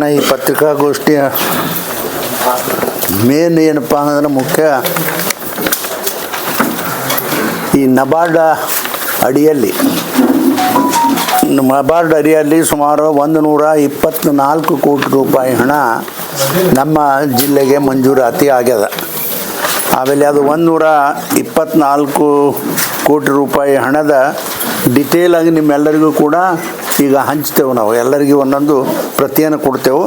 ಇವತ್ತಿನ ಈ ಪತ್ರಿಕಾಗೋಷ್ಠಿಯ ಮೇನ್ ಏನಪ್ಪ ಅಂದ್ರೆ ಮುಖ್ಯ ಈ ನಬಾರ್ಡ ಅಡಿಯಲ್ಲಿ, ನಬಾರ್ಡ್ ಅಡಿಯಲ್ಲಿ ಸುಮಾರು ಒಂದು ನೂರ ಇಪ್ಪತ್ತ್ನಾಲ್ಕು ಕೋಟಿ ರೂಪಾಯಿ ಹಣ ನಮ್ಮ ಜಿಲ್ಲೆಗೆ ಮಂಜೂರಾತಿ ಆಗ್ಯದ. ಆಮೇಲೆ ಅದು ಒಂದುನೂರ ಇಪ್ಪತ್ತ್ನಾಲ್ಕು ಕೋಟಿ ರೂಪಾಯಿ ಹಣದ ಡಿಟೇಲ್ ಆಗಿ ನಿಮ್ಮೆಲ್ಲರಿಗೂ ಕೂಡ ಈಗ ಹಂಚ್ತೇವೆ ನಾವು. ಎಲ್ಲರಿಗೂ ಒಂದೊಂದು ಪ್ರತಿಯನ್ನು ಕೊಡ್ತೇವೆ.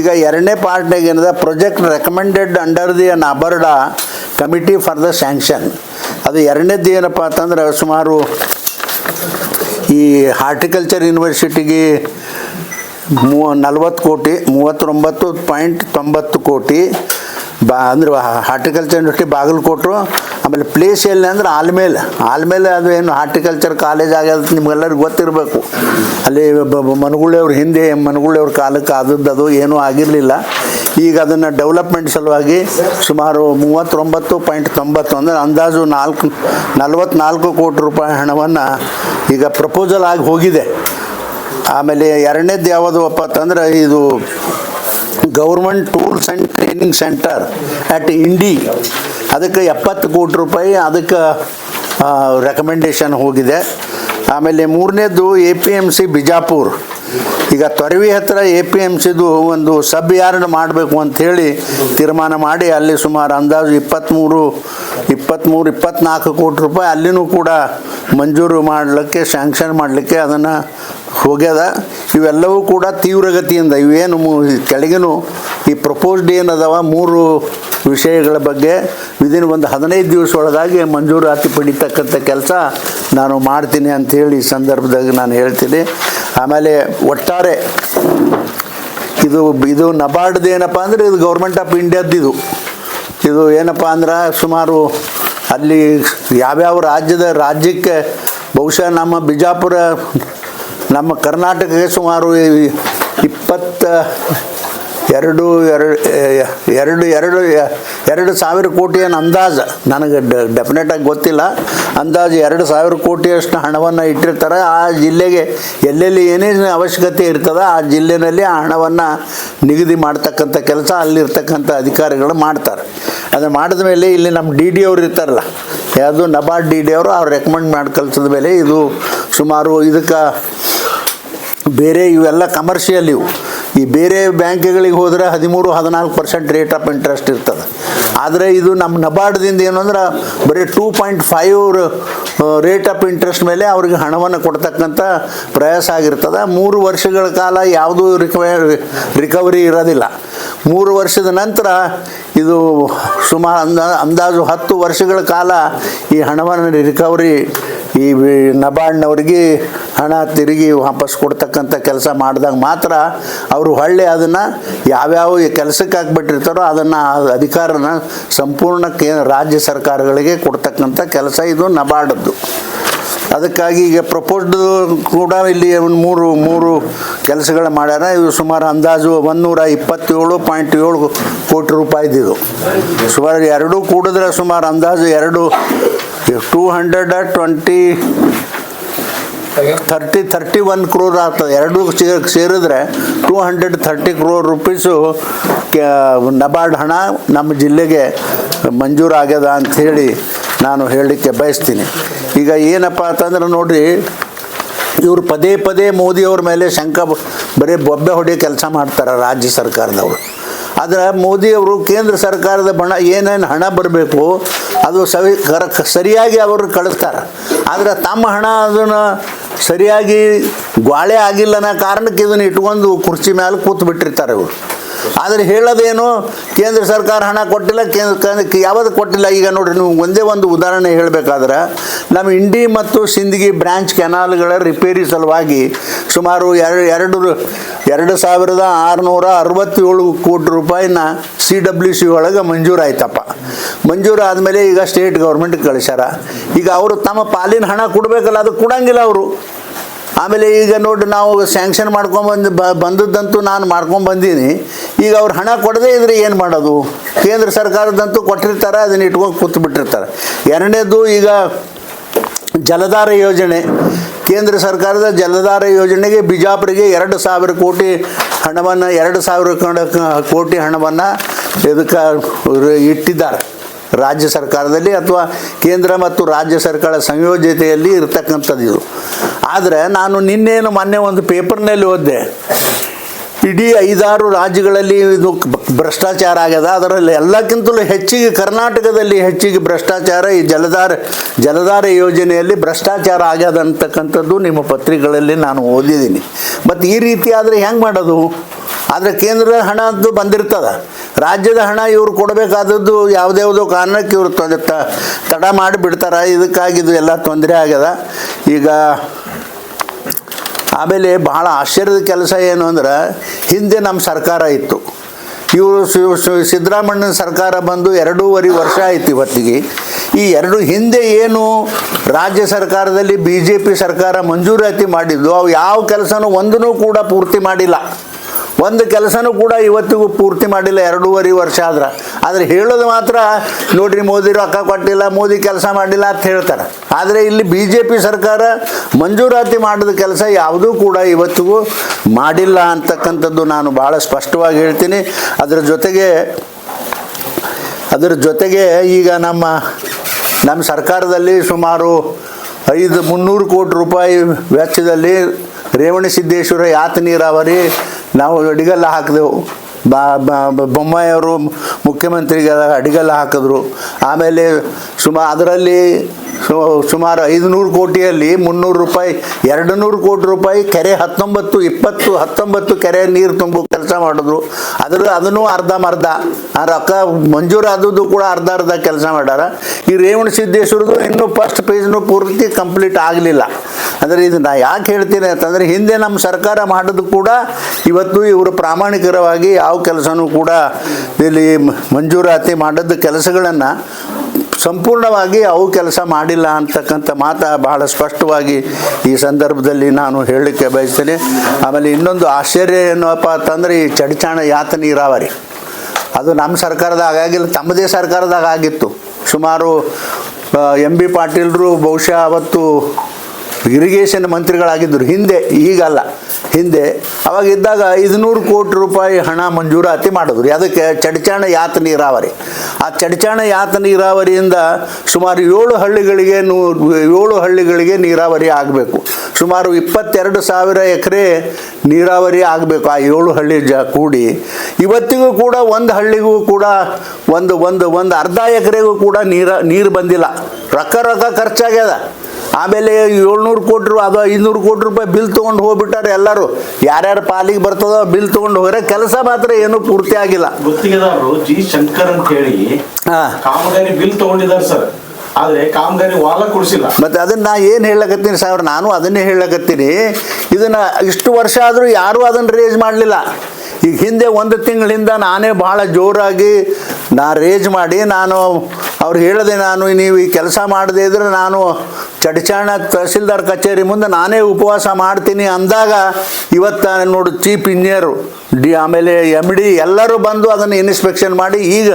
ಈಗ ಎರಡನೇ ಪಾರ್ಟ್ನಾಗ ಏನದ? Project recommended under the NABARD committee for the sanction ಅದು ಎರಡನೇದ್ದು ಏನಪ್ಪ ಅಂತಂದ್ರೆ ಸುಮಾರು ಈ ಹಾರ್ಟಿಕಲ್ಚರ್ ಯೂನಿವರ್ಸಿಟಿಗೆ ಮೂವ ನಲ್ವತ್ತು ಕೋಟಿ, ಮೂವತ್ತೊಂಬತ್ತು ಪಾಯಿಂಟ್ ತೊಂಬತ್ತು ಕೋಟಿ ಬಾ, ಅಂದ್ರೆ ಹಾರ್ಟಿಕಲ್ಚರ್ ಯೂನಿವರ್ಸಿಟಿ ಬಾಗಲಕೋಟರು ಆಮೇಲೆ ಪ್ಲೇಸ್ ಎಲ್ಲಿ ಅಂದ್ರೆ ಆಲ್ಮೇಲೆ. ಆಲ್ಮೇಲೆ ಅದು ಏನು ಹಾರ್ಟಿಕಲ್ಚರ್ ಕಾಲೇಜ್ ಆಗ್ಯದ ನಿಮ್ಗೆಲ್ಲರಿಗೂ ಗೊತ್ತಿರಬೇಕು. ಅಲ್ಲಿ ಮನಗುಳಿಯವ್ರ ಹಿಂದೆ ಮನಗುಳಿಯವ್ರ ಕಾಲಕ್ಕೆ ಆದದ್ದು ಅದು ಏನೂ ಆಗಿರಲಿಲ್ಲ. ಈಗ ಅದನ್ನು ಡೆವಲಪ್ಮೆಂಟ್ ಸಲುವಾಗಿ ಸುಮಾರು ಮೂವತ್ತೊಂಬತ್ತು ಪಾಯಿಂಟ್ ತೊಂಬತ್ತು ಅಂದರೆ ಅಂದಾಜು ನಾಲ್ಕು, ನಲ್ವತ್ನಾಲ್ಕು ಕೋಟಿ ರೂಪಾಯಿ ಹಣವನ್ನು ಈಗ ಪ್ರಪೋಸಲ್ ಆಗಿ ಹೋಗಿದೆ. ಆಮೇಲೆ ಎರಡನೇದು ಯಾವುದಪ್ಪ ಅಂತಂದ್ರೆ ಇದು government tools and training centre at Indi. ಅದಕ್ಕೆ ಎಪ್ಪತ್ತು ಕೋಟಿ ರೂಪಾಯಿ ಅದಕ್ಕೆ ರೆಕಮೆಂಡೇಶನ್ ಹೋಗಿದೆ. ಆಮೇಲೆ ಮೂರನೇದು A P M C Bijapur. ಈಗ ತೊರವಿ ಹತ್ರ ಎ ಪಿ ಎಂ ಸಿದು ಒಂದು ಸಬ್ ಯಾರ್ಡ್ ಮಾಡಬೇಕು ಅಂಥೇಳಿ ತೀರ್ಮಾನ ಮಾಡಿ ಅಲ್ಲಿ ಸುಮಾರು ಅಂದಾಜು ಇಪ್ಪತ್ತ್ಮೂರು ಇಪ್ಪತ್ತ್ಮೂರು ಇಪ್ಪತ್ತ್ನಾಲ್ಕು ಕೋಟಿ ರೂಪಾಯಿ ಅಲ್ಲಿನೂ ಕೂಡ ಮಂಜೂರು ಮಾಡಲಿಕ್ಕೆ ಸ್ಯಾಂಕ್ಷನ್ ಮಾಡಲಿಕ್ಕೆ ಅದನ್ನು ಹೋಗ್ಯದ. ಇವೆಲ್ಲವೂ ಕೂಡ ತೀವ್ರಗತಿಯಿಂದ ಇವೇನು ಕೆಳಗಿನೂ ಈ ಪ್ರಪೋಸ್ಡ್ ಏನದವ ಮೂರು ವಿಷಯಗಳ ಬಗ್ಗೆ ವಿದಿನ್ ಒಂದು ಹದಿನೈದು ದಿವಸ ಒಳಗಾಗಿ ಮಂಜೂರಾತಿ ಪಡಿತಕ್ಕಂಥ ಕೆಲಸ ನಾನು ಮಾಡ್ತೀನಿ ಅಂಥೇಳಿ ಈ ಸಂದರ್ಭದಾಗ ನಾನು ಹೇಳ್ತೀನಿ. ಆಮೇಲೆ ಒಟ್ಟಾರೆ ಇದು ಇದು ನಬಾರ್ಡ್ದು ಏನಪ್ಪ ಅಂದರೆ ಇದು ಗೌರ್ಮೆಂಟ್ ಆಫ್ ಇಂಡಿಯಾದ್ದು ಇದು. ಇದು ಏನಪ್ಪ ಅಂದ್ರೆ ಸುಮಾರು ಅಲ್ಲಿ ಯಾವ್ಯಾವ ರಾಜ್ಯದ ರಾಜ್ಯಕ್ಕೆ ಬಹುಶಃ ನಮ್ಮ ಬಿಜಾಪುರ, ನಮ್ಮ ಕರ್ನಾಟಕಕ್ಕೆ ಸುಮಾರು ಇಪ್ಪತ್ತ ಎರಡು ಎರಡು ಎರಡು ಎರಡು ಸಾವಿರ ಕೋಟಿ ಅಂದಾಜು. ನನಗೆ ಡೆಫಿನೆಟಾಗಿ ಗೊತ್ತಿಲ್ಲ. ಅಂದಾಜು ಎರಡು ಸಾವಿರ ಕೋಟಿಯಷ್ಟು ಹಣವನ್ನು ಇಟ್ಟಿರ್ತಾರೆ. ಆ ಜಿಲ್ಲೆಗೆ ಎಲ್ಲೆಲ್ಲಿ ಏನೇನು ಅವಶ್ಯಕತೆ ಇರ್ತದೆ ಆ ಜಿಲ್ಲೆಯಲ್ಲಿ ಆ ಹಣವನ್ನು ನಿಗದಿ ಮಾಡ್ತಕ್ಕಂಥ ಕೆಲಸ ಅಲ್ಲಿರ್ತಕ್ಕಂಥ ಅಧಿಕಾರಿಗಳು ಮಾಡ್ತಾರೆ. ಅದು ಮಾಡಿದ ಮೇಲೆ ಇಲ್ಲಿ ನಮ್ಮ ಡಿ ಡಿ ಅವ್ರು ಇರ್ತಾರಲ್ಲ, ಯಾವುದು ನಬಾರ್ಡ್ ಡಿ ಡಿ ಅವರು, ಅವ್ರು ರೆಕಮೆಂಡ್ ಮಾಡಿ ಕಲಿಸಿದ ಮೇಲೆ ಇದು ಸುಮಾರು ಇದಕ್ಕೆ ಬೇರೆ ಇವೆಲ್ಲ ಕಮರ್ಷಿಯಲ್ ಇವು. ಈ ಬೇರೆ ಬ್ಯಾಂಕ್ಗಳಿಗೆ ಹೋದರೆ ಹದಿಮೂರು, ಹದಿನಾಲ್ಕು ಪರ್ಸೆಂಟ್ ರೇಟ್ ಆಫ್ ಇಂಟ್ರೆಸ್ಟ್ ಇರ್ತದೆ. ಆದರೆ ಇದು ನಮ್ಮ ನಬಾರ್ಡ್ದಿಂದ ಏನು ಅಂದ್ರೆ ಬರೀ two point five rate of interest ಮೇಲೆ ಅವ್ರಿಗೆ ಹಣವನ್ನು ಕೊಡ್ತಕ್ಕಂಥ ಪ್ರಯಾಸ ಆಗಿರ್ತದೆ. ಮೂರು ವರ್ಷಗಳ ಕಾಲ ಯಾವುದೂ ರಿಕವ ರಿಕವರಿ ಇರೋದಿಲ್ಲ. ಮೂರು ವರ್ಷದ ನಂತರ ಇದು ಸುಮಾರು ಅಂದಾ, ಅಂದಾಜು ಹತ್ತು ವರ್ಷಗಳ ಕಾಲ ಈ ಹಣವನ್ನು ರಿಕವರಿ ಈ ನಬಾರ್ಡ್ನವ್ರಿಗೆ ಹಣ ತಿರುಗಿ ವಾಪಸ್ ಕೊಡ್ತಕ್ಕಂಥ ಕೆಲಸ ಮಾಡಿದಾಗ ಮಾತ್ರ ಅವರು ಹೊಳ್ಳಿ ಅದನ್ನು ಯಾವ್ಯಾವ ಕೆಲಸಕ್ಕೆ ಹಾಕ್ಬಿಟ್ಟಿರ್ತಾರೋ ಅದನ್ನು ಅಧಿಕಾರನ ಸಂಪೂರ್ಣ ರಾಜ್ಯ ಸರ್ಕಾರಗಳಿಗೆ ಕೊಡ್ತಕ್ಕಂಥ ಕೆಲಸ ಇದು ನಬಾರ್ಡದ್ದು ಅದಕ್ಕಾಗಿ ಈಗ ಪ್ರಪೋಸ್ಡ್ ಕೂಡ ಇಲ್ಲಿ ಒಂದು ಮೂರು ಮೂರು ಕೆಲಸಗಳು ಮಾಡ್ಯಾರ. ಇದು ಸುಮಾರು ಅಂದಾಜು ಒಂದೂರ ಇಪ್ಪತ್ತೇಳು ಪಾಯಿಂಟ್ ಏಳು ಕೋಟಿ ರೂಪಾಯಿದು ಸುಮಾರು ಎರಡೂ ಕೂಡಿದ್ರೆ ಸುಮಾರು ಅಂದಾಜು ಎರಡು two hundred twenty thirty thirty one crore ಆಗ್ತದೆ. ಎರಡೂ ಸೇರಿ ಸೇರಿದ್ರೆ two hundred thirty crore rupees NABARD ಹಣ ನಮ್ಮ ಜಿಲ್ಲೆಗೆ ಮಂಜೂರಾಗ್ಯದ ಅಂಥೇಳಿ ನಾನು ಹೇಳಲಿಕ್ಕೆ ಬಯಸ್ತೀನಿ. ಈಗ ಏನಪ್ಪ ಅಂತಂದ್ರೆ ನೋಡಿರಿ, ಇವರು ಪದೇ ಪದೇ ಮೋದಿಯವ್ರ ಮೇಲೆ ಶಂಕ ಬರೀ ಬೊಬ್ಬೆ ಹೊಡೆಯೋ ಕೆಲಸ ಮಾಡ್ತಾರೆ ರಾಜ್ಯ ಸರ್ಕಾರದವರು. ಆದರೆ ಮೋದಿಯವರು ಕೇಂದ್ರ ಸರ್ಕಾರದ ಬಣ ಏನೇನು ಹಣ ಬರಬೇಕು ಅದು ಸವಿ ಕರ ಸರಿಯಾಗಿ ಅವರು ಕಳಿಸ್ತಾರೆ. ಆದರೆ ತಮ್ಮ ಹಣ ಅದನ್ನು ಸರಿಯಾಗಿ ಗ್ವಾಳೆ ಆಗಿಲ್ಲನ ಕಾರಣಕ್ಕೆ ಇದನ್ನು ಇಟ್ಕೊಂಡು ಕುರ್ಚಿ ಮೇಲೆ ಕೂತು ಬಿಟ್ಟಿರ್ತಾರೆ ಇವರು. ಆದರೆ ಹೇಳೋದೇನು? ಕೇಂದ್ರ ಸರ್ಕಾರ ಹಣ ಕೊಟ್ಟಿಲ್ಲ, ಕೇಂದ್ರ ಯಾವುದು ಕೊಟ್ಟಿಲ್ಲ? ಈಗ ನೋಡಿರಿ, ನೀವು ಒಂದೇ ಒಂದು ಉದಾಹರಣೆ ಹೇಳಬೇಕಾದ್ರೆ, ನಮ್ಮ ಇಂಡಿ ಮತ್ತು ಸಿಂದಗಿ ಬ್ರ್ಯಾಂಚ್ ಕೆನಾಲ್ಗಳ ರಿಪೇರಿ ಸಲುವಾಗಿ ಸುಮಾರು ಎರಡು ಎರಡು ಎರಡು ಸಾವಿರದ ಆರುನೂರ ಅರವತ್ತೇಳು ಕೋಟಿ ರೂಪಾಯಿನ ಸಿ ಡಬ್ಲ್ಯೂ ಸಿ ಒಳಗೆ ಮಂಜೂರಾಯ್ತಪ್ಪ. ಮಂಜೂರು ಆದಮೇಲೆ ಈಗ ಸ್ಟೇಟ್ ಗೌರ್ಮೆಂಟ್ ಕಳಿಸ್ಯಾರ. ಈಗ ಅವರು ತಮ್ಮ ಪಾಲಿನ ಹಣ ಕೊಡಬೇಕಲ್ಲ, ಅದು ಕೊಡಂಗಿಲ್ಲ ಅವರು. ಆಮೇಲೆ ಈಗ ನೋಡಿ, ನಾವು ಸ್ಯಾಂಕ್ಷನ್ ಮಾಡ್ಕೊಂಬಂದು ಬ, ಬಂದದ್ದಂತೂ ನಾನು ಮಾಡ್ಕೊಂಬಂದೀನಿ ಈಗ ಅವ್ರು ಹಣ ಕೊಡದೇ ಇದ್ರೆ ಏನು ಮಾಡೋದು? ಕೇಂದ್ರ ಸರ್ಕಾರದಂತೂ ಕೊಟ್ಟಿರ್ತಾರೆ, ಅದನ್ನ ಇಟ್ಕೊಂಡು ಕೂತು ಬಿಟ್ಟಿರ್ತಾರೆ ಎರಡನೇದು ಈಗ ಜಲಧಾರ ಯೋಜನೆ. ಕೇಂದ್ರ ಸರ್ಕಾರದ ಜಲಧಾರ ಯೋಜನೆಗೆ ಬಿಜಾಪುರಿಗೆ ಎರಡು ಸಾವಿರ ಕೋಟಿ ಹಣವನ್ನು, ಎರಡು ಸಾವಿರ ಕೋಟಿ ಹಣವನ್ನು ಇದಕ್ಕೆ ಇಟ್ಟಿದ್ದಾರೆ. ರಾಜ್ಯ ಸರ್ಕಾರದಲ್ಲಿ ಅಥವಾ ಕೇಂದ್ರ ಮತ್ತು ರಾಜ್ಯ ಸರ್ಕಾರ ಸಂಯೋಜಿತೆಯಲ್ಲಿ ಇರತಕ್ಕಂಥದ್ದು ಇದು. ಆದರೆ ನಾನು ನಿನ್ನೇನು ಮೊನ್ನೆ ಒಂದು ಪೇಪರ್ನಲ್ಲಿ ಓದಿದೆ. ಇಡೀ ಐದಾರು ರಾಜ್ಯಗಳಲ್ಲಿ ಇದು ಭ್ರಷ್ಟಾಚಾರ ಆಗ್ಯದ. ಅದರಲ್ಲಿ ಎಲ್ಲಕ್ಕಿಂತಲೂ ಹೆಚ್ಚಿಗೆ ಕರ್ನಾಟಕದಲ್ಲಿ ಹೆಚ್ಚಿಗೆ ಭ್ರಷ್ಟಾಚಾರ ಈ ಜಲಧಾರ ಜಲಧಾರ ಯೋಜನೆಯಲ್ಲಿ ಭ್ರಷ್ಟಾಚಾರ ಆಗ್ಯದ ಅಂತಕ್ಕಂಥದ್ದು ನಿಮ್ಮ ಪತ್ರಿಕೆಗಳಲ್ಲಿ ನಾನು ಓದಿದ್ದೀನಿ. ಮತ್ತು ಈ ರೀತಿ ಆದರೆ ಹೆಂಗೆ ಮಾಡೋದು? ಆದರೆ ಕೇಂದ್ರದ ಹಣ ಅಂತೂ ಬಂದಿರ್ತದ. ರಾಜ್ಯದ ಹಣ ಇವ್ರು ಕೊಡಬೇಕಾದದ್ದು ಯಾವುದ್ಯಾವುದೋ ಕಾರಣಕ್ಕೆ ಇವರು ತೊಂದರೆ ತಡ ಮಾಡಿ ಬಿಡ್ತಾರೆ ಇದಕ್ಕಾಗಿ ಇದು ಎಲ್ಲ ತೊಂದರೆ ಆಗ್ಯದ. ಈಗ ಆಮೇಲೆ ಬಹಳ ಆಶ್ಚರ್ಯದ ಕೆಲಸ ಏನು ಅಂದ್ರೆ, ಹಿಂದೆ ನಮ್ಮ ಸರ್ಕಾರ ಇತ್ತು. ಇವರು ಸಿದ್ದರಾಮಣ್ಣನ ಸರ್ಕಾರ ಬಂದು ಎರಡೂವರೆ ವರ್ಷ ಆಯ್ತು ಇವತ್ತಿಗೆ. ಈ ಎರಡು ಹಿಂದೆ ಏನು ರಾಜ್ಯ ಸರ್ಕಾರದಲ್ಲಿ ಬಿ ಜೆ ಪಿ ಸರ್ಕಾರ ಮಂಜೂರಾತಿ ಮಾಡಿದ್ದು, ಅವು ಯಾವ ಕೆಲಸನೂ ಒಂದೂ ಕೂಡ ಪೂರ್ತಿ ಮಾಡಿಲ್ಲ. ಒಂದು ಕೆಲಸನೂ ಕೂಡ ಇವತ್ತಿಗೂ ಪೂರ್ತಿ ಮಾಡಿಲ್ಲ, ಎರಡೂವರೆ ವರ್ಷ ಆದ್ರೆ. ಆದರೆ ಹೇಳೋದು ಮಾತ್ರ, ನೋಡ್ರಿ ಮೋದಿ ರೊಕ್ಕ ಕೊಟ್ಟಿಲ್ಲ, ಮೋದಿ ಕೆಲಸ ಮಾಡಿಲ್ಲ ಅಂತ ಹೇಳ್ತಾರೆ. ಆದರೆ ಇಲ್ಲಿ ಬಿ ಜೆ ಪಿ ಸರ್ಕಾರ ಮಂಜೂರಾತಿ ಮಾಡಿದ ಕೆಲಸ ಯಾವುದೂ ಕೂಡ ಇವತ್ತಿಗೂ ಮಾಡಿಲ್ಲ ಅಂತಕ್ಕಂಥದ್ದು ನಾನು ಭಾಳ ಸ್ಪಷ್ಟವಾಗಿ ಹೇಳ್ತೀನಿ. ಅದರ ಜೊತೆಗೆ ಅದರ ಜೊತೆಗೆ ಈಗ ನಮ್ಮ ನಮ್ಮ ಸರ್ಕಾರದಲ್ಲಿ ಸುಮಾರು ಐದು ಮುನ್ನೂರು ಕೋಟಿ ರೂಪಾಯಿ ವೆಚ್ಚದಲ್ಲಿ ರೇವಣಸಿದ್ದೇಶ್ವರ ಯಾತ ನೀರಾವರಿ ನಾವು ಅಡಿಗಲ್ಲ ಹಾಕಿದೆವು. ಬಾ ಬೊಮ್ಮಾಯಿಯವರು ಮುಖ್ಯಮಂತ್ರಿಗೆ ಅಡಿಗೆಲ್ಲ ಹಾಕಿದ್ರು. ಆಮೇಲೆ ಸುಮಾ, ಅದರಲ್ಲಿ ಸುಮಾರು ಐದುನೂರು ಕೋಟಿಯಲ್ಲಿ ಮುನ್ನೂರು ರೂಪಾಯಿ ಎರಡು ನೂರು ಕೋಟಿ ರೂಪಾಯಿ ಕೆರೆ ಹತ್ತೊಂಬತ್ತು, ಇಪ್ಪತ್ತು, ಹತ್ತೊಂಬತ್ತು ಕೆರೆ ನೀರು ತುಂಬು ಕೆಲಸ ಮಾಡಿದ್ರು. ಅದರ ಅದನ್ನು ಅರ್ಧಂಬರ್ಧ ಆ ರೊಕ್ಕ ಮಂಜೂರಾದದ್ದು ಕೂಡ ಅರ್ಧ ಅರ್ಧ ಕೆಲಸ ಮಾಡ್ಯಾರ. ಈ ರೇವಣ ಸಿದ್ದೇಶ್ವರದು ಇನ್ನೂ ಫಸ್ಟ್ ಪೇಜ್ನು ಪೂರ್ತಿ ಕಂಪ್ಲೀಟ್ ಆಗಲಿಲ್ಲ. ಅಂದರೆ ಇದು ನಾ ಯಾಕೆ ಹೇಳ್ತೀನಿ ಅಂತಂದರೆ ಹಿಂದೆ ನಮ್ಮ ಸರ್ಕಾರ ಮಾಡೋದು ಕೂಡ ಇವತ್ತು ಇವರು ಪ್ರಾಮಾಣಿಕರವಾಗಿ ಯಾವ ಕೆಲಸನೂ ಕೂಡ ಇಲ್ಲಿ ಮಂಜೂರಾತಿ ಮಾಡಿದ ಕೆಲಸಗಳನ್ನು ಸಂಪೂರ್ಣವಾಗಿ ಅವು ಕೆಲಸ ಮಾಡಿಲ್ಲ ಅಂತಕ್ಕಂಥ ಮಾತು ಬಹಳ ಸ್ಪಷ್ಟವಾಗಿ ಈ ಸಂದರ್ಭದಲ್ಲಿ ನಾನು ಹೇಳಲಿಕ್ಕೆ ಬಯಸ್ತೇನೆ. ಆಮೇಲೆ ಇನ್ನೊಂದು ಆಶ್ಚರ್ಯ ಏನಪ್ಪ ಅಂತಂದರೆ ಈ ಚಡಿಚಾಣ ಯಾತ ನೀರಾವರಿ. ಅದು ನಮ್ಮ ಸರ್ಕಾರದಾಗ ಆಗಿಲ್ಲ ತಮ್ಮದೇ ಸರ್ಕಾರದಾಗ ಆಗಿತ್ತು. ಸುಮಾರು ಎಂ ಬಿ ಪಾಟೀಲ್ರು ಬಹುಶಃ ಅವತ್ತು ಇರಿಗೇಷನ್ ಮಂತ್ರಿಗಳಾಗಿದ್ದರು. ಹಿಂದೆ ಈಗಲ್ಲ. ಹಿಂದೆ ಅವಾಗಿದ್ದಾಗ ಐದುನೂರು ಕೋಟಿ ರೂಪಾಯಿ ಹಣ ಮಂಜೂರಾತಿ ಮಾಡಿದ್ರು. ಅದಕ್ಕೆ ಚಡಚಾಣ ಯಾತ ನೀರಾವರಿ. ಆ ಚಡಚಾಣ ಯಾತ ನೀರಾವರಿಯಿಂದ ಸುಮಾರು ಏಳು ಹಳ್ಳಿಗಳಿಗೆ ನೂ, ಏಳು ಹಳ್ಳಿಗಳಿಗೆ ನೀರಾವರಿ ಆಗಬೇಕು. ಸುಮಾರು ಇಪ್ಪತ್ತೆರಡು ಸಾವಿರ ಎಕರೆ ನೀರಾವರಿ ಆಗಬೇಕು ಆ ಏಳು ಹಳ್ಳಿ ಜ, ಕೂಡಿ. ಇವತ್ತಿಗೂ ಕೂಡ ಒಂದು ಹಳ್ಳಿಗೂ ಕೂಡ ಒಂದು ಒಂದು ಒಂದು ಅರ್ಧ ಎಕರೆಗೂ ಕೂಡ ನೀರ, ನೀರು ಬಂದಿಲ್ಲ. ರೊಕ್ಕ ರೊಕ್ಕ ಖರ್ಚಾಗ್ಯದ. ಆಮೇಲೆ ಏಳ್ನೂರು ಕೋಟಿ ರೂ ಅದು ಐನೂರು ಕೋಟಿ ರೂಪಾಯಿ ಬಿಲ್ ತೊಗೊಂಡು ಹೋಗ್ಬಿಟ್ಟಾರೆ ಎಲ್ಲರೂ. ಯಾರ್ಯಾರು ಪಾಲಿಗೆ ಬರ್ತದೋ ಬಿಲ್ ತೊಗೊಂಡು ಹೋಗ್ರೆ ಕೆಲಸ ಮಾತ್ರ ಏನು ಪೂರ್ತಿ ಆಗಿಲ್ಲ. ಗುತ್ತಿಗೆದಾರರು ಜಿ ಶಂಕರ್ ಅಂತ ಹೇಳಿ ಕಾಮಗಾರಿ ಬಿಲ್ ತಗೊಂಡಿದ್ದಾರೆ ಸರ್. ಆದ್ರೆ ಕಾಮಗಾರಿ ವಾಲ ಕೊಡಿಸಿಲ್ಲ. ಮತ್ತು ಅದನ್ನು ನಾ ಏನು ಹೇಳಕತ್ತೀನಿ ಸಾವಿರ ನಾನು ಅದನ್ನೇ ಹೇಳಕತ್ತೀನಿ. ಇದನ್ನು ಇಷ್ಟು ವರ್ಷ ಆದರೂ ಯಾರೂ ಅದನ್ನು ರೇಜ್ ಮಾಡಲಿಲ್ಲ. ಈಗ ಹಿಂದೆ ಒಂದು ತಿಂಗಳಿಂದ ನಾನೇ ಭಾಳ ಜೋರಾಗಿ ನಾ ರೇಜ್ ಮಾಡಿ ನಾನು ಅವ್ರು ಹೇಳಿದೆ ನಾನು ನೀವು ಈ ಕೆಲಸ ಮಾಡದೇ ಇದ್ರೆ ನಾನು ಚಡಚಾಣ ತಹಸೀಲ್ದಾರ್ ಕಚೇರಿ ಮುಂದೆ ನಾನೇ ಉಪವಾಸ ಮಾಡ್ತೀನಿ ಅಂದಾಗ ಇವತ್ತು ನೋಡು ಚೀಫ್ ಇಂಜಿನಿಯರು, ಡಿ ಆಮೇಲೆ ಎಂ ಡಿ ಎಲ್ಲರೂ ಬಂದು ಅದನ್ನು ಇನ್ಸ್ಪೆಕ್ಷನ್ ಮಾಡಿ ಈಗ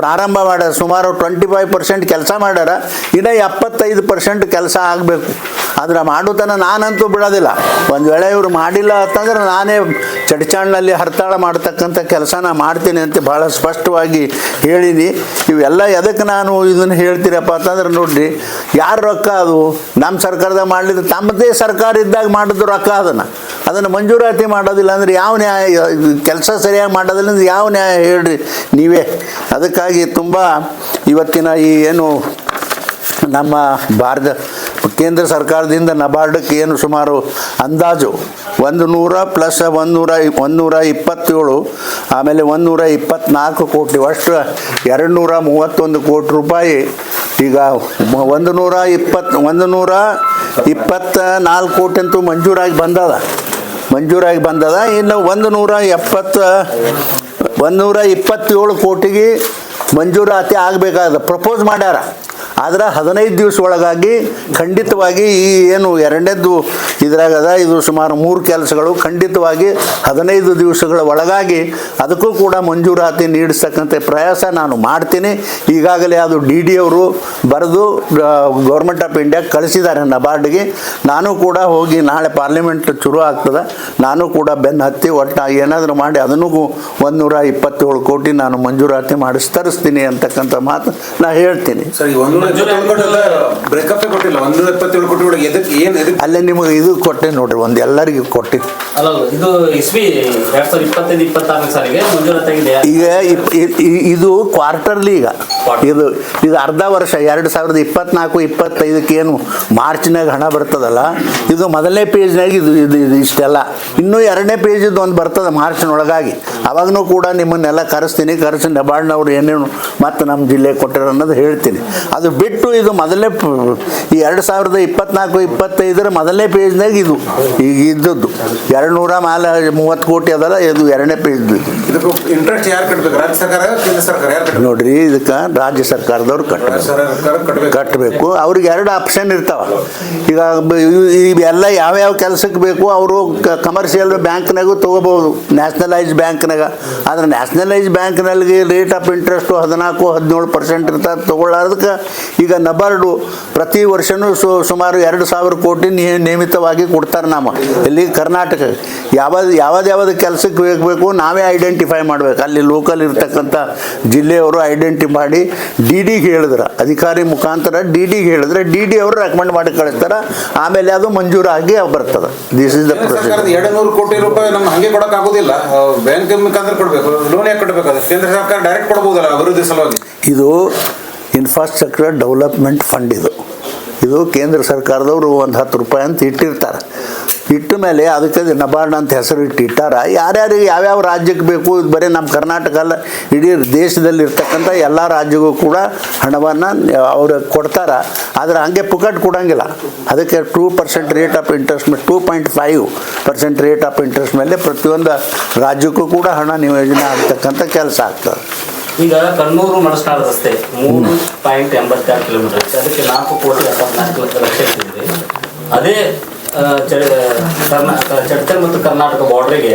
ಪ್ರಾರಂಭ ಮಾಡ್ಯಾರ ಸುಮಾರು ಟ್ವೆಂಟಿ ಫೈವ್ ಪರ್ಸೆಂಟ್ ಕೆಲಸ ಮಾಡ್ಯಾರ, ಇನ್ನು ಎಪ್ಪತ್ತೈದು ಪರ್ಸೆಂಟ್ ಕೆಲಸ ಆಗಬೇಕು. ಆದರೆ ಮಾಡೋತನ ನಾನಂತೂ ಬಿಡೋದಿಲ್ಲ. ಒಂದು ವೇಳೆ ಇವರು ಮಾಡಿಲ್ಲ ಅಂತಂದ್ರೆ ನಾನೇ ಚಡಚಾಣ್ನಲ್ಲಿ ಹರ್ತಾಳ ಮಾಡ್ತಕ್ಕಂಥ ಕೆಲಸ ನಾ ಮಾಡ್ತೀನಿ ಅಂತ ಭಾಳ ಸ್ಪಷ್ಟವಾಗಿ ಹೇಳೀನಿ. ಇವೆಲ್ಲ ಎದಕ್ಕೆ ನಾನು ಇದನ್ನು ಹೇಳ್ತೀರಪ್ಪ ಅಂತಂದ್ರೆ ನೋಡ್ರಿ, ಯಾರು ರೊಕ್ಕ ಅದು? ನಮ್ಮ ಸರ್ಕಾರದ ಮಾಡಿದ ತಮ್ಮದೇ ಸರ್ಕಾರ ಇದ್ದಾಗ ಮಾಡಿದ್ದು ರೊಕ್ಕ ಅದನ್ನು. ಅದನ್ನು ಮಂಜೂರಾತಿ ಮಾಡೋದಿಲ್ಲ ಅಂದ್ರೆ ಯಾವ ನ್ಯಾಯ, ಕೆಲಸ ಸರಿಯಾಗಿ ಮಾಡೋದಿಲ್ಲ ಅಂದ್ರೆ ಯಾವ ನ್ಯಾಯ ಹೇಳ್ರಿ ನೀವೇ? ಅದಕ್ಕಾಗಿ ತುಂಬ ಇವತ್ತಿನ ಈ ಏನು ನಮ್ಮ ಭಾರತ ಕೇಂದ್ರ ಸರ್ಕಾರದಿಂದ ನಬಾರ್ಡಕ್ಕೆ ಏನು ಸುಮಾರು ಅಂದಾಜು? ಒಂದು ನೂರ ಪ್ಲಸ್ ಒಂದು ನೂರ ಇಪ್ಪತ್ತೇಳು, ಆಮೇಲೆ ಒಂದು ನೂರ ಇಪ್ಪತ್ತ್ನಾಲ್ಕು ಕೋಟಿ, ಅಷ್ಟು ಎರಡು ನೂರ ಮೂವತ್ತೊಂದು ಕೋಟಿ ರೂಪಾಯಿ. ಈಗ ಒಂದು ನೂರ ಇಪ್ಪತ್ತು, ಒಂದು ನೂರ ಇಪ್ಪತ್ತ ನಾಲ್ಕು ಕೋಟಿ ಅಂತೂ ಮಂಜೂರಾಗಿ ಬಂದದ. ಮಂಜೂರಾಗಿ ಬಂದದ. ಇನ್ನು ಒಂದು ನೂರ ಎಪ್ಪತ್ತ, ಒಂದು ನೂರ ಇಪ್ಪತ್ತೇಳು ಕೋಟಿಗೆ ಮಂಜೂರಾತಿ ಆಗಬೇಕಾದ ಪ್ರಪೋಸ್ ಮಾಡ್ಯಾರ. ಆದ್ರೆ ಹದಿನೈದು ದಿವಸ ಒಳಗಾಗಿ ಖಂಡಿತವಾಗಿ ಈ ಏನು ಎರಡನೇದ್ದು ಇದ್ರಾಗದ ಇದು ಸುಮಾರು ಮೂರು ಕೆಲಸಗಳು. ಖಂಡಿತವಾಗಿ ಹದಿನೈದು ದಿವಸಗಳ ಒಳಗಾಗಿ ಅದಕ್ಕೂ ಕೂಡ ಮಂಜೂರಾತಿ ನೀಡಿಸ್ತಕ್ಕಂಥ ಪ್ರಯಾಸ ನಾನು ಮಾಡ್ತೀನಿ. ಈಗಾಗಲೇ ಅದು ಡಿ ಡಿ ಅವರು ಬರೆದು ಗೌರ್ಮೆಂಟ್ ಆಫ್ ಇಂಡಿಯಾ ಕಳಿಸಿದ್ದಾರೆ ನಬಾರ್ಡ್ಗೆ ನಾನು ಕೂಡ ಹೋಗಿ ನಾಳೆ ಪಾರ್ಲಿಮೆಂಟ್ ಶುರು ಆಗ್ತದೆ. ನಾನು ಕೂಡ ಬೆನ್ನು ಹತ್ತಿ ಒಟ್ಟು ಏನಾದರೂ ಮಾಡಿ ಅದನ್ನೂ ಒಂದು ನೂರ ಇಪ್ಪತ್ತೇಳು ಕೋಟಿ ನಾನು ಮಂಜೂರಾತಿ ಮಾಡಿಸಿ ತರಿಸ್ತೀನಿ ಅಂತಕ್ಕಂಥ ಮಾತು ನಾನು ಹೇಳ್ತೀನಿ. ಬ್ರೇಕಪ್ ಕೊಟ್ಟಿಲ್ಲ? ಒಂದು ಎಪ್ಪತ್ತೇಳು ಕೋಟಿ ಒಳಗೆ ಎದಕ್ಕೆ ಏನು ಎದಕ್ಕೆ ಅಲ್ಲೇ ನಿಮಗೆ ಇದು ಕೊಟ್ಟೆ ನೋಡ್ರಿ ಒಂದು ಎಲ್ಲರಿಗೂ ಕೊಟ್ಟಿ ಅಲ್ಲ ಇದು ಇಸ್ವಿ ಎರಡ್ ಸಾವಿರದ ಇಪ್ಪತ್ತೈದು ಇಪ್ಪತ್ತಾರನೇ ಸಾಲಿಗೆ ಮಂಜೂರಾತಾಗಿದೆ ಈಗ ಇಪ್- ಇ- ಇ- ಇದು ಕ್ವಾರ್ಟರ್ಲಿ ಈಗ. ಇದು ಇದು ಅರ್ಧ ವರ್ಷ ಎರಡು ಸಾವಿರದ ಇಪ್ಪತ್ನಾಲ್ಕು ಇಪ್ಪತ್ತೈದಕ್ಕೆ ಏನು ಮಾರ್ಚ್ನಾಗ ಹಣ ಬರ್ತದಲ್ಲ ಇದು ಮೊದಲನೇ ಪೇಜ್ನಾಗ ಇದು ಇದು ಇದು ಇಷ್ಟೆಲ್ಲ. ಇನ್ನೂ ಎರಡನೇ ಪೇಜಿದ್ದು ಒಂದು ಬರ್ತದೆ ಮಾರ್ಚ್ನೊಳಗಾಗಿ. ಅವಾಗನೂ ಕೂಡ ನಿಮ್ಮನ್ನೆಲ್ಲ ಕರೆಸ್ತೀನಿ ಕರೆಸಿ ನಬಾರ್ಡ್ನವ್ರು ಏನೇನು ಮತ್ತು ನಮ್ಮ ಜಿಲ್ಲೆ ಕೊಟ್ಟರು ಅನ್ನೋದು ಹೇಳ್ತೀನಿ. ಅದು ಬಿಟ್ಟು ಇದು ಮೊದಲನೇ ಈ ಎರಡು ಸಾವಿರದ ಇಪ್ಪತ್ನಾಲ್ಕು ಇಪ್ಪತ್ತೈದರ ಮೊದಲನೇ ಪೇಜ್ನಾಗ ಇದು. ಈಗ ಇದ್ದದ್ದು. ಎರಡು ನೂರ ಮೇಲೆ ಮೂವತ್ತು ಕೋಟಿ ಅದಲ್ಲ ಇದು ಎರಡನೇ ಪೇಜ್ ಇದು. ಇದಕ್ಕೆ ಇಂಟ್ರೆಸ್ಟ್ ಯಾರು ಕಟ್ಟಬೇಕು ರಾಜ್ಯ ಸರ್ಕಾರ ಕೇಂದ್ರ ಸರ್ಕಾರ? ಯಾರು ನೋಡ್ರಿ ಇದಕ್ಕೆ ರಾಜ್ಯ ಸರ್ಕಾರದವ್ರು ಕಟ್ಟಬೇಕು ಕಟ್ಟಬೇಕು ಅವ್ರಿಗೆ ಎರಡು ಆಪ್ಷನ್ ಇರ್ತಾವ. ಈಗ ಇವೆಲ್ಲ ಯಾವ್ಯಾವ ಕೆಲಸಕ್ಕೆ ಬೇಕು ಅವರು ಕಮರ್ಷಿಯಲ್ ಬ್ಯಾಂಕ್ನಾಗೂ ತೊಗೋಬೋದು ನ್ಯಾಷನಲೈಸ್ ಬ್ಯಾಂಕ್ನಾಗ. ಆದ್ರೆ ನ್ಯಾಷನಲೈಸ್ ಬ್ಯಾಂಕ್ನಲ್ಲಿ ರೇಟ್ ಆಫ್ ಇಂಟ್ರೆಸ್ಟು ಹದಿನಾಲ್ಕು ಹದಿನೇಳು ಪರ್ಸೆಂಟ್ ಇರ್ತದೆ ತೊಗೊಳ್ಳೋದಕ್ಕೆ ಈಗ ನಬಾರ್ಡು ಪ್ರತಿ ವರ್ಷನೂ ಸು ಸುಮಾರು ಎರಡು ಸಾವಿರ ಕೋಟಿ ನಿಯಮಿತವಾಗಿ ಕೊಡ್ತಾರೆ ನಮ್ಮ. ಇಲ್ಲಿ ಕರ್ನಾಟಕ. ಯಾವ ಯಾವ್ದು ಯಾವ್ದು ಕೆಲಸಕ್ಕೆ ಬೇಕು ನಾವೇ ಐಡೆಂಟಿಫೈ ಮಾಡಬೇಕು. ಅಲ್ಲಿ ಲೋಕಲ್ ಇರ್ತಕ್ಕಂಥ ಜಿಲ್ಲೆಯವರು ಐಡೆಂಟಿ ಮಾಡಿ ಡಿ ಡಿಗೆ ಹೇಳಿದ್ರೆ. ಅಧಿಕಾರಿ ಮುಖಾಂತರ ಡಿ ಡಿಗೆ ಹೇಳಿದ್ರೆ ಡಿ ಡಿ ಅವರು ರೆಕಮೆಂಡ್ ಮಾಡಿ ಕಳಿಸ್ತಾರೆ. ಆಮೇಲೆ ಅದು ಮಂಜೂರಾಗಿ ಬರ್ತದೆ. ದಿಸ್ ಇಸ್ ದ ಪ್ರೊಸೀಜರ್ ಎರಡು ನೂರು ಕೋಟಿ ರೂಪಾಯಿ ನಮ್ಗೆ ಹಂಗೆ ಕೊಡೋಕ್ಕಾಗೋದಿಲ್ಲ ಬ್ಯಾಂಕ್ ಮುಖಾಂತರ ಕೊಡಬೇಕು. ಲೋನ್ ಯಾಕೆ ಕೊಡಬೇಕು ಕೇಂದ್ರ ಸರ್ಕಾರ ಡೈರೆಕ್ಟ್ ಕೊಡ್ಬೋದಲ್ಲ ಅಭಿವೃದ್ಧಿ ಸಲುವಾಗಿ? ಇದು ಇನ್ಫ್ರಾಸ್ಟ್ರಕ್ಚರ್ ಡೆವಲಪ್ಮೆಂಟ್ ಫಂಡ್ ಇದು. ಇದು ಕೇಂದ್ರ ಸರ್ಕಾರದವರು ಒಂದು ಹತ್ತು ರೂಪಾಯಿ ಅಂತ ಇಟ್ಟಿರ್ತಾರೆ. ಇಟ್ಟ ಮೇಲೆ ಅದಕ್ಕೆ ನಬಾರ್ಡ್ ಅಂತ ಹೆಸರು ಇಟ್ಟಿಟ್ಟಾರ. ಯಾರ್ಯಾರಿಗೆ ಯಾವ್ಯಾವ ರಾಜ್ಯಕ್ಕೆ ಬೇಕು, ಇದು ಬರೀ ನಮ್ಮ ಕರ್ನಾಟಕ ಅಲ್ಲ, ಇಡೀ ದೇಶದಲ್ಲಿ ಇರ್ತಕ್ಕಂಥ ಎಲ್ಲ ರಾಜ್ಯಗೂ ಕೂಡ ಹಣವನ್ನು ಅವರು ಕೊಡ್ತಾರ. ಆದರೆ ಹಂಗೆ ಪುಕಟ್ ಕೊಡೋಂಗಿಲ್ಲ. ಅದಕ್ಕೆ two percent rate of interest ಮೇಲೆ two point five percent rate of interest ಮೇಲೆ ಪ್ರತಿಯೊಂದು ರಾಜ್ಯಕ್ಕೂ ಕೂಡ ಹಣ ನಿಯೋಜನೆ ಆಗ್ತಕ್ಕಂಥ ಕೆಲಸ ಆಗ್ತದೆ. ಈಗ ಕಣ್ಣೂರು ಮಡಸ್ನಾಳ ರಸ್ತೆ, ಮೂರು ಪಾಯಿಂಟ್ ಎಂಬತ್ತಾರು ಕಿಲೋಮೀಟರ್ ಅದಕ್ಕೆ ನಾಲ್ಕು ಕೋಟಿ ಎಪ್ಪತ್ನಾಲ್ಕು ಲಕ್ಷ ಇಟ್ಟಿದ್ರಿ ಅದೇ ಕರ್ನಾಟಕ ಚಟ್ಕಲ್ ಮತ್ತು ಕರ್ನಾಟಕ ಬಾರ್ಡ್ರಿಗೆ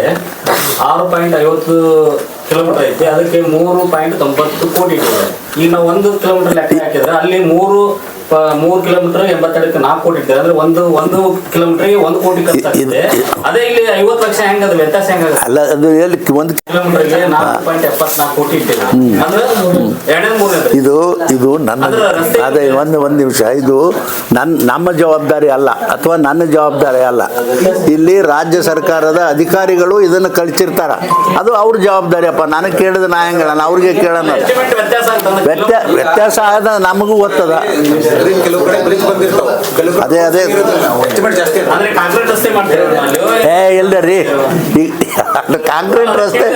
ಆರು ಪಾಯಿಂಟ್ ಐವತ್ತು ಕಿಲೋಮೀಟರ್ ಐತಿ. ಅದಕ್ಕೆ ಮೂರು ಪಾಯಿಂಟ್ ತೊಂಬತ್ತು ಕೋಟಿ ಇಟ್ಟಿದ್ದಾರೆ. ಈಗ ನಾವು ಒಂದು ಕಿಲೋಮೀಟರ್ ಲೆಕ್ಕ ಹಾಕಿದ್ರೆ ಅಲ್ಲಿ ಮೂರು ಮೂರು ಕಿಲೋಮೀಟರ್ ಎಂಬತ್ತೆರಡಕ್ಕೆ ನಾಲ್ಕು ಕೋಟಿ ಇಟ್ಟಿದೆ ಅಂದ್ರೆ ಒಂದು ಒಂದು ಕಿಲೋಮೀಟರ್ಗೆ ಒಂದು ಕೋಟಿ ಖರ್ಚಾಗ್ತದೆ ಅದೇ ಇಲ್ಲಿ ಐವತ್ತು ಲಕ್ಷ ಹೆಂಗದ ವ್ಯತ್ಯಾಸ ಹೆಂಗದ ಅಲ್ಲ ಅದು ಎಲ್ಲಿ ಒಂದು ಕಿಲೋಮೀಟರ್ಗೆ ನಾಲ್ಕು ಪಾಯಿಂಟ್ ಎಪ್ಪತ್ನಾಲ್ಕು ಕೋಟಿ ಇಟ್ಟಿದೆ ಅಂದ್ರೆ ಎರಡನೇ ಮೂರನೇ ಇದು ಇದು ನನ್ನ ಅದೇ ಒಂದು ಒಂದು ನಿಮಿಷ. ಇದು ನನ್ನ ನಮ್ಮ ಜವಾಬ್ದಾರಿ ಅಲ್ಲ ಅಥವಾ ನನ್ನ ಜವಾಬ್ದಾರಿ ಅಲ್ಲ. ಇಲ್ಲಿ ರಾಜ್ಯ ಸರ್ಕಾರದ ಅಧಿಕಾರಿಗಳು ಇದನ್ನು ಕಳಿಸಿರ್ತಾರ. ಅದು ಅವ್ರ ಜವಾಬ್ದಾರಿ. ಅಪ್ಪ ನನಗೆ ಕೇಳಿದ ನಾ ಹೆಂಗ ಅವ್ರಿಗೆ ಕೇಳೋಣ ವ್ಯತ್ಯಾಸ ವ್ಯತ್ಯಾಸ ಆದ ನಮಗೂ ಗೊತ್ತದ ಕೆಲವು ಕಡೆ ಬ್ರಿಡ್ಜ್ ಬಂದಿರ್ತಾವೆ. ಕೆಲವು ಅದೇ, ಅದೇ. ಎಸ್ಟಿಮೇಟ್ ಜಾಸ್ತಿ ಅಂದ್ರೆ ಕಾಂಕ್ರೀಟ್ ರಸ್ತೆ ಮಾಡ್ತೀವಿ ಏ ಇಲ್ಲ ರೀ ಕಾಂಕ್ರೀಟ್ ರಸ್ತೆ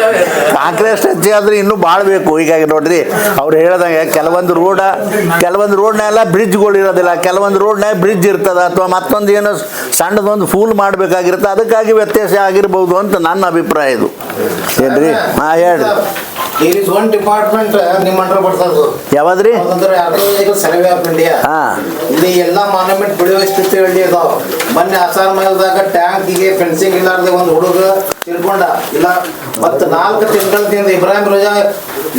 ಕಾಂಕ್ರೀಟ್ ರಸ್ತೆ ಆದ್ರೆ ಇನ್ನೂ ಭಾಳ ಬೇಕು. ಈಗ ನೋಡ್ರಿ ಅವ್ರು ಹೇಳ್ದಂಗೆ ಕೆಲವೊಂದು ರೋಡ ಕೆಲವೊಂದು ರೋಡ್ನೆಲ್ಲ ಬ್ರಿಡ್ಜ್ಗಳು ಇರೋದಿಲ್ಲ. ಕೆಲವೊಂದು ರೋಡ್ನಾಗ ಬ್ರಿಡ್ಜ್ ಇರ್ತದ ಅಥವಾ ಮತ್ತೊಂದು ಏನೋ ಸಣ್ಣದೊಂದು ಫೂಲ್ ಮಾಡಬೇಕಾಗಿರುತ್ತೆ. ಅದಕ್ಕಾಗಿ ವ್ಯತ್ಯಾಸ ಆಗಿರ್ಬೋದು ಅಂತ ನನ್ನ ಅಭಿಪ್ರಾಯ ಇದು. ಏನ್ರಿ? ಹಾಂ ಹೇಳಿ ದೇರ್ ಇಸ್ ಒನ್ ಡಿಪಾರ್ಟ್ಮೆಂಟ್ ನಿಮ್ಮ ಅಂಡರ್ ಬರ್ತದ ಯಾವ್ದ್ರಿ? ಅಂದ್ರೆ ಆರ್ಕಿಯಾಲಜಿಕಲ್ ಸರ್ವೆ ಆಫ್ ಇಂಡಿಯಾ ಹಾಂ. ಇಲ್ಲಿ ಎಲ್ಲಾ ಮಾನ್ಯುಮೆಂಟ್ ಬೆಳೆಯುವ ಸ್ಥಿತಿಯಲ್ಲಿ ಇದಾವ. ಮೊನ್ನೆ ಅಸಾರ್ ಮೇಲ್ದಾಗ ಟ್ಯಾಂಕಿಗೆ ಫೆನ್ಸಿಂಗ್ ಇಲ್ಲಾರ್ದೆ ಒಂದು ಹುಡುಗ ತಿಳ್ಕೊಂಡ ಇಲ್ಲ ಮತ್ತೆ ನಾಲ್ಕು ತಿಂಗಳಿಂದ ಇಬ್ರಾಹಿಂ ರೋಜಾ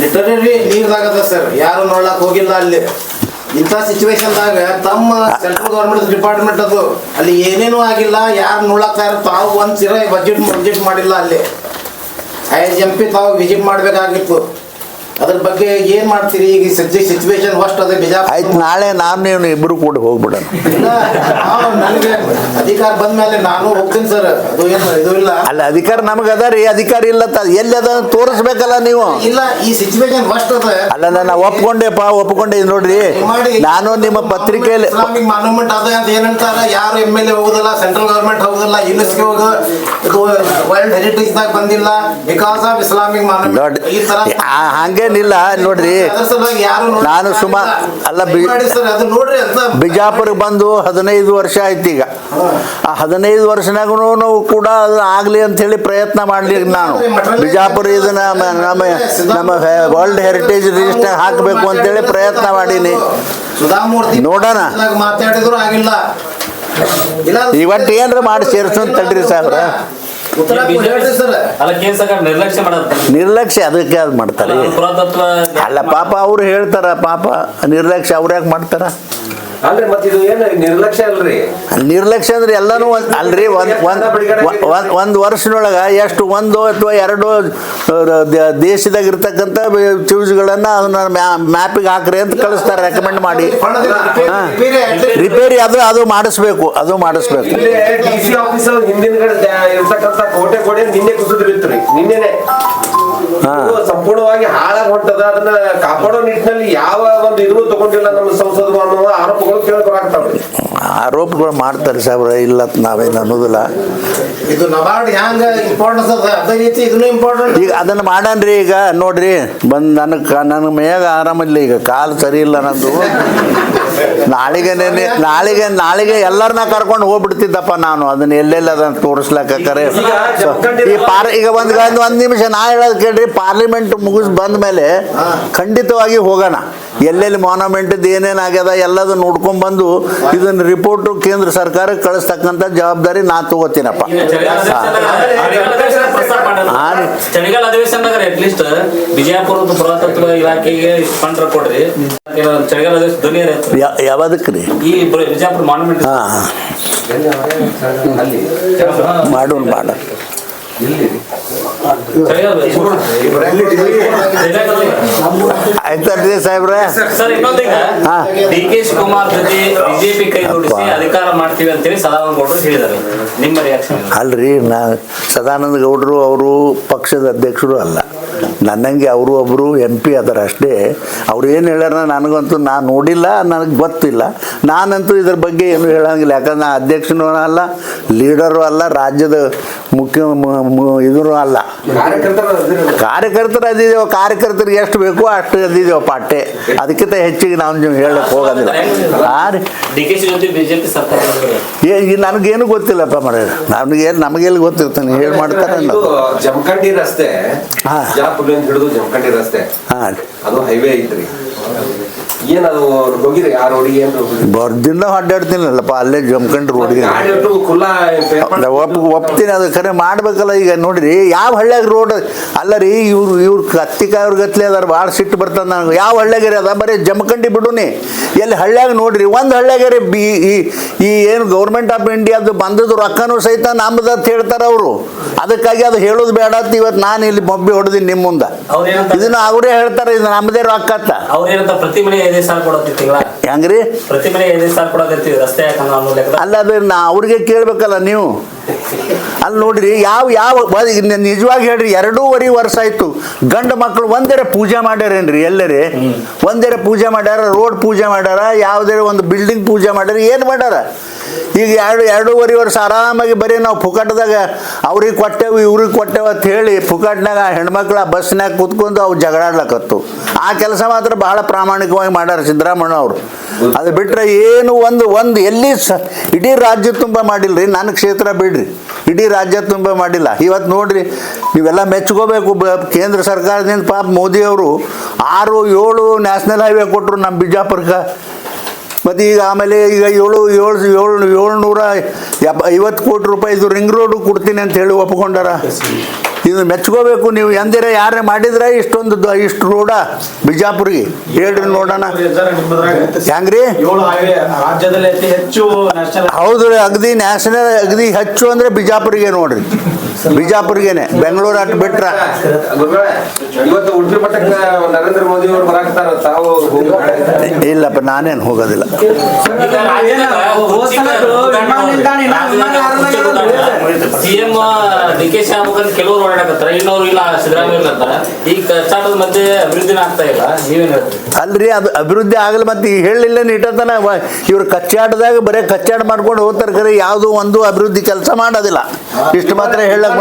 ಲಿಟರಲಿ ನೀರ್ದಾಗದ ಸರ್ ಯಾರು ನೋಡ್ಲಕ್ ಹೋಗಿಲ್ಲ ಅಲ್ಲಿ. ಇಂಥ ಸಿಚುವೇಶನ್ದಾಗ ತಮ್ಮ ಸೆಂಟ್ರಲ್ ಗೌರ್ಮೆಂಟ್ ಡಿಪಾರ್ಟ್ಮೆಂಟ್ ಅದು. ಅಲ್ಲಿ ಏನೇನೂ ಆಗಿಲ್ಲ ಯಾರು ನೋಡಕ್ ತಾವು ಒಂದ್ ಸಿರ ಬಜೆಟ್ ಬಜೆಟ್ ಮಾಡಿಲ್ಲ ಅಲ್ಲಿ. ಐ ಎಸ್ ಎಂ ಪಿ ತಾವು ವಿಸಿಟ್ ಮಾಡಬೇಕಾಗಿತ್ತು. ಅದ್ರ ಬಗ್ಗೆ ಏನ್ ಮಾಡ್ತೀರಿ? ಈಗ ಸದ್ಯ ಸಿಚುವೇಶನ್ ವರ್ಸ್ಟ್ ಅದೇ ಬಿಜಾ ಆಯ್ತು ನಾಳೆ ನಾನು ನೀವು ಇಬ್ಬರು ಕೂಡ ಹೋಗ್ಬಿಡೋಣ. ನನಗೆ ಅಧಿಕಾರ ಬಂದ್ಮೇಲೆ ನಾನು ಹೋಗ್ತೀನಿ ಸರ್ ಅದು ಏನು ಇದು ಇಲ್ಲ. ಅಲ್ಲ ಅಧಿಕಾರ ನಮಗೆ ಅದ ರೀ ಅಧಿಕಾರ ಇಲ್ಲ ತ ಎಲ್ಲಿ ಅದ ತೋರಿಸ್ಬೇಕಲ್ಲ ನೀವು. ಇಲ್ಲ ಈ ಸಿಚುವೇಶನ್ ವರ್ಸ್ಟ್ ಅದ ಅಲ್ಲ ನಾನು ಒಪ್ಕೊಂಡೆಪ್ಪ ಒಪ್ಕೊಂಡೆ ನೋಡ್ರಿ. ನಾನು ನಿಮ್ಮ ಪತ್ರಿಕೆಯಲ್ಲಿ ಇಸ್ಲಾಮಿಕ್ ಮಾನ್ಯುಮೆಂಟ್ ಅದ ಅಂತ ಏನಂತಾರ ಯಾರು ಎಂ ಎಲ್ ಎ ಹೋಗುದಿಲ್ಲ ಸೆಂಟ್ರಲ್ ಗವರ್ಮೆಂಟ್ ಹೋಗುದಿಲ್ಲ ಯುನೆಸ್ಕೋ ಹೋಗೋ ಇದು ವರ್ಲ್ಡ್ ಹೆರಿಟೇಜ್ ದಾಗ ಬಂದಿಲ್ಲ. ಬಿಕಾಸ್ ಆಫ್ ಇಸ್ಲಾಮಿಕ್ ಮಾನ್ಯುಮೆಂಟ್ ಈ ತರ ಹಂಗೆ ಹಂಗೇನಿಲ್ಲ ನೋಡ್ರಿ. ನಾನು ಸುಮಾ- ಅಲ್ಲ ಬಿಜಾಪುರ ಅಂತ ಬಂದು ಹದಿನೈದು ವರ್ಷ ಆಯ್ತು ಈಗ. ಆ ಹದಿನೈದು ವರ್ಷನಾಗೂ ನಾವು ಕೂಡ ಅದು ಆಗಲಿ ಹೇಳಿ ಪ್ರಯತ್ನ ಮಾಡ್ಲಿ ನಾನು. ಬಿಜಾಪುರ ಇದನ್ನ ನಮ್ಮ ನಮ್ಮ ವರ್ಲ್ಡ್ ಹೆರಿಟೇಜ್ ರಿಜಿಸ್ಟರ್ ಹಾಕಬೇಕು ಅಂತೇಳಿ ಪ್ರಯತ್ನ ಮಾಡೀನಿ. ನೋಡೋಣ. ಇವತ್ತು ಏನ್ರ ಮಾಡಿ ಸೇರ್ಸೋನ್ ತಡ್ರಿ ಸಾಹೇಬ್ರ. ನಿರ್ಲಕ್ಷ್ಯ ಅದಕ್ಕೆ ಅದು ಮಾಡ್ತಾರೆ? ಅಲ್ಲ ಪಾಪ ಅವ್ರು ಹೇಳ್ತಾರ ಪಾಪ ನಿರ್ಲಕ್ಷ್ಯ ಅವ್ರ ಯಾಕೆ ಮಾಡ್ತಾರ? ಅಂದ್ರೆ ಮತ್ ಇದು ಏನ್ ನಿರ್ಲಕ್ಷ್ಯ ಅಲ್ರಿ? ನಿರ್ಲಕ್ಷ್ಯ ಅಂದ್ರೆ ಎಲ್ಲಾನು ಒಂದ್ ಅಲ್ರಿ ಒಂದ್ ಒಂದ್ ಒಂದ್ ಒಂದ್ ವರ್ಷದೊಳಗ ಎಷ್ಟು ಒಂದು ಅಥವಾ ಎರಡು ದೇಶದಾಗ ಇರ್ತಕ್ಕಂಥ ಚೂಸ್ಗಳನ್ನ ಅದನ್ನ ಮ್ಯಾಪಿಗೆ ಹಾಕ್ರಿ ಅಂತ ಕಳಿಸ್ತಾರೆ ರೆಕಮೆಂಡ್ ಮಾಡಿ. ರಿಪೇರಿ ಅದು ಅದು ಮಾಡಿಸ್ಬೇಕು ಅದು ಮಾಡಿಸ್ಬೇಕು. ಹಿಂದಿನ ಕೋಟೆ ಗೋಡೆ ನಿನ್ನೆ ಕುಸಿದು ಬಿತ್ತು ನಿನ್ನೆನೆ. ಹಾ. ಸಂಪೂರ್ಣವಾಗಿ ಹಾಳಾಗಿ ಹೊಂಟದ ಅದನ್ನ ಕಾಪಾಡೋ ನಿಟ್ಟಿನಲ್ಲಿ ಯಾವ ಒಂದು ಇದನ್ನು ತಗೊಂಡಿಲ್ಲ ನಮ್ಮ ಸಂಸದರು ಅನ್ನೋ ಆರೋಪಗಳು ಕೇಳ್ಕೊಳಾಗ್ತಾವ್ರಿ ಆರೋಪಗಳು ಮಾಡ್ತಾರೆ ಸಾಹೇಬ್ರ ಇಲ್ಲ ನಾವೇನು ಅನ್ನೋದಿಲ್ಲ. ಇದು ನಬಾರ್ಡ್ ಹ್ಯಾಂಗ ಇಂಪಾರ್ಟೆನ್ಸ್ ಅದ? ಅದೇ ರೀತಿ ಇದನ್ನು ಇಂಪಾರ್ಟೆಂಟ್ ಈಗ ಅದನ್ನ ಮಾಡನ್ರಿ ಈಗ. ನೋಡ್ರಿ ಬಂದ್ ನನಗೆ ನನ್ನ ಮೇಯಾಗ ಆರಾಮಿಲ್ಲ ಈಗ. ಕಾಲು ಸರಿ ಇಲ್ಲ ನಂದು. ನಾಳೆಗೆ ನಾಳೆಗೆ ನಾಳೆಗೆ ಎಲ್ಲರನ್ನ ಕರ್ಕೊಂಡು ಹೋಗ್ಬಿಡ್ತಿದ್ದಪ್ಪ ನಾನು. ಅದನ್ನ ಎಲ್ಲೆಲ್ಲ ಅದನ್ನ ತೋರಿಸ್ಲಾಕ ಕರೆ? ಈ ಪಾರ್ ಈಗ ಒಂದ್ ಒಂದು ಒಂದ್ ನಿಮಿಷ ನಾ ಹೇಳೋದು ಕೇಳ್ರಿ ಪಾರ್ಲಿಮೆಂಟ್ ಮುಗಿಸ್ ಬಂದ ಮೇಲೆ ಖಂಡಿತವಾಗಿ ಹೋಗೋಣ. ಎಲ್ಲೆಲ್ಲಿ ಮಾನ್ಯುಮೆಂಟ್ ಏನೇನ್ ಆಗ್ಯದ ಎಲ್ಲದು ನೋಡ್ಕೊಂಡ್ ಬಂದು ಇದನ್ನ ರಿಪೋರ್ಟ್ ಕೇಂದ್ರ ಸರ್ಕಾರಕ್ಕೆ ಕಳಿಸ್ತಕ್ಕಂತ ಜವಾಬ್ದಾರಿ ನಾ ತಗೋತೀನಪ್ಪ. ಈಗ ಚಳಿಗಾಲ ರೀ. ಅಧಿವೇಶನದಾಗ ಅಟ್ಲೀಸ್ಟ್ ಬಿಜಾಪುರದ ಪುರಾತತ್ವ ಇಲಾಖೆಗೆ ಫಂಡ್ ಕೊಡ್ರಿ ಚಳಿಗಾಲ ಅಧಿವೇಶನ ಧ್ವನಿ ಇರುತ್ತೆ. ಯಾ- ಈ ಬಿಜಾಪುರ ಅಲ್ಲಿ ಮಾಡೋಣ ಮಾಡೋಣ ಆಯ್ತಲ್ರಿ ಸಾಹೇಬ್ರೆ. ಸರ್ ಇನ್ನೊಂದೀಗ. ಡಿ ಕೆ ಶಿವಕುಮಾರ್ ಜೊತೆ ಬಿಜೆಪಿ ಕೈ ಜೋಡಿಸಿ ಅಧಿಕಾರ ಮಾಡ್ತೀವಿ ಅಂತೇಳಿ ಸದಾನಂದ ಗೌಡರು ಹೇಳಿದ್ದಾರೆ. ನಿಮ್ಮ ರಿಯಾಕ್ಷನ್ ಅಲ್ರಿ ನಾ ಸದಾನಂದ ಗೌಡರು ಅವರು ಪಕ್ಷದ ಅಧ್ಯಕ್ಷರು ಅಲ್ಲ. ನನ್ನಂಗೆ ಅವರು ಒಬ್ಬರು ಎಂ ಪಿ ಅದಾರ ಅಷ್ಟೇ. ಅವ್ರು ಏನು ಹೇಳ್ಯಾರ ನನಗಂತೂ ನಾನು ನೋಡಿಲ್ಲ ನನಗೆ ಗೊತ್ತಿಲ್ಲ. ನಾನಂತೂ ಇದ್ರ ಬಗ್ಗೆ ಏನು ಹೇಳಂಗಿಲ್ಲ. ಯಾಕಂದ್ರೆ ನಾನು ಅಧ್ಯಕ್ಷನೂ ಅಲ್ಲ ಲೀಡರು ಅಲ್ಲ ರಾಜ್ಯದ ಮುಖ್ಯ ಇದೂ ಮ- ಇದ್ರು ಅಲ್ಲ. ಕಾರ್ಯಕರ್ತರ ಕಾರ್ಯಕರ್ತರು ಅದಿದ್ದೇವೆ ಕಾರ್ಯಕರ್ತರಿಗೆ ಎಷ್ಟು ಬೇಕೋ ಅಷ್ಟು ಅದಿದ್ದೇವೆ ಪಾಟೆ ಅದಕ್ಕಿಂತ ಹೆಚ್ಚಿಗೆ ನಾನು ಹೇಳಕ್ಕೆ ಹೋಗೋದಿಲ್ಲ. ಏ ನನಗೇನು ಗೊತ್ತಿಲ್ಲಪ್ಪ ಮಾಡ್ಯಾರ ನಮಗೇನು ನಮಗೆಲ್ಲಿ ಗೊತ್ತಿರ್ತಾನೆ ಹೇಳಿ ಮಾಡ್ತಾರೆ ಇದು ಜಮಖಂಡಿ ರಸ್ತೆ. ಹಾ. ಜಾಪುರ್ಲಿಂದ ಹಿಡಿದು ಜಮಖಂಡಿ ರಸ್ತೆ. ಅದು ಹೈವೇ ಐತ್ರಿ. ಏನದು ಹೋಗಿರಿ ಆ ರೋಡಿಗೆ ಏನ್ ಬರ್ದಿಂದ ಅಡ್ಡಾಡ್ತೀನಲ್ಲಪ್ಪ ಅಲ್ಲೇ ಜಮ್ಕಂಡ್ ರೋಡ್ ಒಪ್ತೀನಿ ಅದು ಕರೆ ಮಾಡ್ಬೇಕಲ್ಲ ಈಗ ನೋಡ್ರಿ ಯಾವ ಹಳ್ಳ್ಯಾಗ ರೋಡ್ ಅಲ್ಲ ರೀ ಇವ್ರು ಇವ್ರು ಕತ್ತಿಕಾಯವ್ರ ಗತ್ಲೆ ಅದಾರ ಭಾಳ ಸಿಟ್ಟು ಬರ್ತದೆ ನನಗೆ. ಯಾವ ಹಳ್ಳ್ಯಾಗ ಅದ? ಬರೀ ಜಮ್ಕಂಡಿ ಬಿಡುನಿ. ಎಲ್ಲಿ ಹಳ್ಳ್ಯಾಗ ನೋಡ್ರಿ ಒಂದು ಹಳ್ಳ್ಯಾಗ ರೀ ಬಿ ಈ ಈ ಏನು ಗೌರ್ಮೆಂಟ್ ಆಫ್ ಇಂಡಿಯಾದು ಬಂದದ್ದು ರೊಕ್ಕನೂ ಸಹಿತ ನಮ್ದು ಅಂತ ಹೇಳ್ತಾರೆ ಅವರು. ಅದಕ್ಕಾಗಿ ಅದು ಹೇಳೋದು ಬೇಡ ಅಂತ ಇವತ್ತು ನಾನು ಇಲ್ಲಿ ಮೊಬ್ಬಿ ಹೊಡೆದಿನಿ ನಿಮ್ಮ ಮುಂದೆ. ಇದನ್ನ ಅವರೇ ಹೇಳ್ತಾರೆ ಇದು ನಮ್ಮದೇ ರೊಕ್ಕ ಅಂತ. ಪ್ರತಿ ಮನೆ ಐದೈದು ಸಾವಿರ ಕೊಡೋತಿರ್ತೀಗಳ ಹೆಂಗ್ರಿ? ಪ್ರತಿ ಮನೆ ಐದೈದು ಸಾವಿರ ಕೊಡೋದಿರ್ತೀವಿ ರಸ್ತೆ ಯಾಕಂದ್ರೆ ಅನ್ನೋ ಲೆಕ್ಕದ ಅಲ್ಲ ಅದು ನಾ ಅವ್ರಿಗೆ ಕೇಳ್ಬೇಕಲ್ಲ ನೀವು. ಅಲ್ಲಿ ನೋಡ್ರಿ ಯಾವ ಯಾವ ನಿಜವಾಗಿ ಹೇಳ್ರಿ ಎರಡೂವರೆ ವರ್ಷ ಆಯ್ತು. ಗಂಡು ಮಕ್ಕಳು ಒಂದೆರೆ ಪೂಜೆ ಮಾಡ್ಯಾರೇನ್ರಿ ಎಲ್ಲರೇ? ಒಂದೆರೆ ಪೂಜೆ ಮಾಡ್ಯಾರ, ರೋಡ್ ಪೂಜೆ ಮಾಡ್ಯಾರ, ಯಾವುದೇ ಒಂದು ಬಿಲ್ಡಿಂಗ್ ಪೂಜೆ ಮಾಡ್ಯಾರ, ಏನು ಮಾಡ್ಯಾರ? ಈಗ ಎರಡು, ಎರಡೂವರೆ ವರ್ಷ ಆರಾಮಾಗಿ ಬರೀ ನಾವು ಫುಕಾಟದಾಗ ಅವ್ರಿಗೆ ಕೊಟ್ಟೆವು, ಇವ್ರಿಗೆ ಕೊಟ್ಟೆವು ಅಂತ ಹೇಳಿ ಫುಕಾಟ್ನಾಗ ಹೆಣ್ಮಕ್ಳು ಬಸ್ನಾಗ ಕೂತ್ಕೊಂಡು ಅವು ಜಗಳಾಡ್ಲಕತ್ತು. ಆ ಕೆಲಸ ಮಾತ್ರ ಬಹಳ ಪ್ರಾಮಾಣಿಕವಾಗಿ ಮಾಡ್ಯಾರ ಸಿದ್ದರಾಮಣ್ಣ ಅವರು. ಅದು ಬಿಟ್ಟರೆ ಏನು ಒಂದು ಒಂದು ಎಲ್ಲಿ ಇಡೀ ರಾಜ್ಯ ತುಂಬ ಮಾಡಿಲ್ರಿ. ನನ್ನ ಕ್ಷೇತ್ರ ಬಿಡ್ರಿ. ಇಡೀ ರಾಜ್ಯ ತುಂಬ ಮಾಡಿಲ್ಲ. ಇವತ್ತು ನೋಡ್ರಿ, ನೀವೆಲ್ಲ ಮೆಚ್ಕೋಬೇಕು. ಕೇಂದ್ರ ಸರ್ಕಾರದಿಂದ ಪಾಪ ಮೋದಿ ಅವರು ಆರು, ಏಳು ನ್ಯಾಷನಲ್ ಹೈವೇ ಕೊಟ್ಟರು ನಮ್ಮ ಬಿಜಾಪುರಕ್ಕೆ. ಮತ್ತು ಈಗ ಆಮೇಲೆ ಈಗ ಏಳು ಏಳು ಏಳು, ಏಳ್ನೂರ ಎಪ್ಪ, ಐವತ್ತು ಕೋಟಿ ರೂಪಾಯಿದು ರಿಂಗ್ ರೋಡು ಕೊಡ್ತೀನಿ ಅಂತ ಹೇಳಿ ಒಪ್ಕೊಂಡಾರ. ಇದು ಮೆಚ್ಕೋಬೇಕು ನೀವು ಎಂದಿರ ಯಾರೇ ಮಾಡಿದ್ರೆ, ಇಷ್ಟೊಂದು ಇಷ್ಟು ರೋಡ ಬಿಜಾಪುರಿಗೆ. ಹೇಳ್ರಿ ನೋಡೋಣ. ಹೆಂಗ್ರಿ? ಹೌದು ರೀ, ಅಗದಿ ನ್ಯಾಷನಲ್ ಅಗದಿ ಹೆಚ್ಚು ಅಂದ್ರೆ ಬಿಜಾಪುರಿಗೆ ನೋಡ್ರಿ. ಬಿಜಾಪುರ್ಗೇನೆ, ಬೆಂಗಳೂರು ಅಟ್ ಬಿಟ್ರ. ಇವತ್ತು ಉಡುಪಿ ನರೇಂದ್ರ ಮೋದಿ ಅವರು ತಾವು ಇಲ್ಲಪ್ಪ, ನಾನೇನು ಹೋಗೋದಿಲ್ಲ. ಸಿಎಂ ಡಿ ಕೆ ಶಿವಮೊಗ್ಗ ಓಡಾಡಕತ್ತಾರ ಇನ್ನೊರು ಇಲ್ಲ ಸಿದ್ದರಾಮಯ್ಯ ಇರ್ಲತ್ತಾರ ಈಗ ಕಚ್ಚಾಟದ ಮಧ್ಯೆ ಅಭಿವೃದ್ಧಿನ ಆಗ್ತಾ ಇಲ್ಲ ನೀವೇನ್ ಹೇಳ್ತೀರಿ? ಅಲ್ರಿ ಅದು ಅಭಿವೃದ್ಧಿ ಆಗಲ್ಲ ಮತ್ತೆ ಈಗ ಹೇಳಿಲ್ಲ ಇಟ್ಟತನ ಇವ್ರು ಕಚ್ಚಾಟದಾಗ ಬರೇ ಕಚ್ಚಾಟ ಮಾಡ್ಕೊಂಡು ಹೋಗ್ತಾರೆ ಕರೆ ಯಾವುದು ಒಂದು ಅಭಿವೃದ್ಧಿ ಕೆಲಸ ಮಾಡೋದಿಲ್ಲ. ಇಷ್ಟು ಮಾತ್ರ ಹೇಳಕ್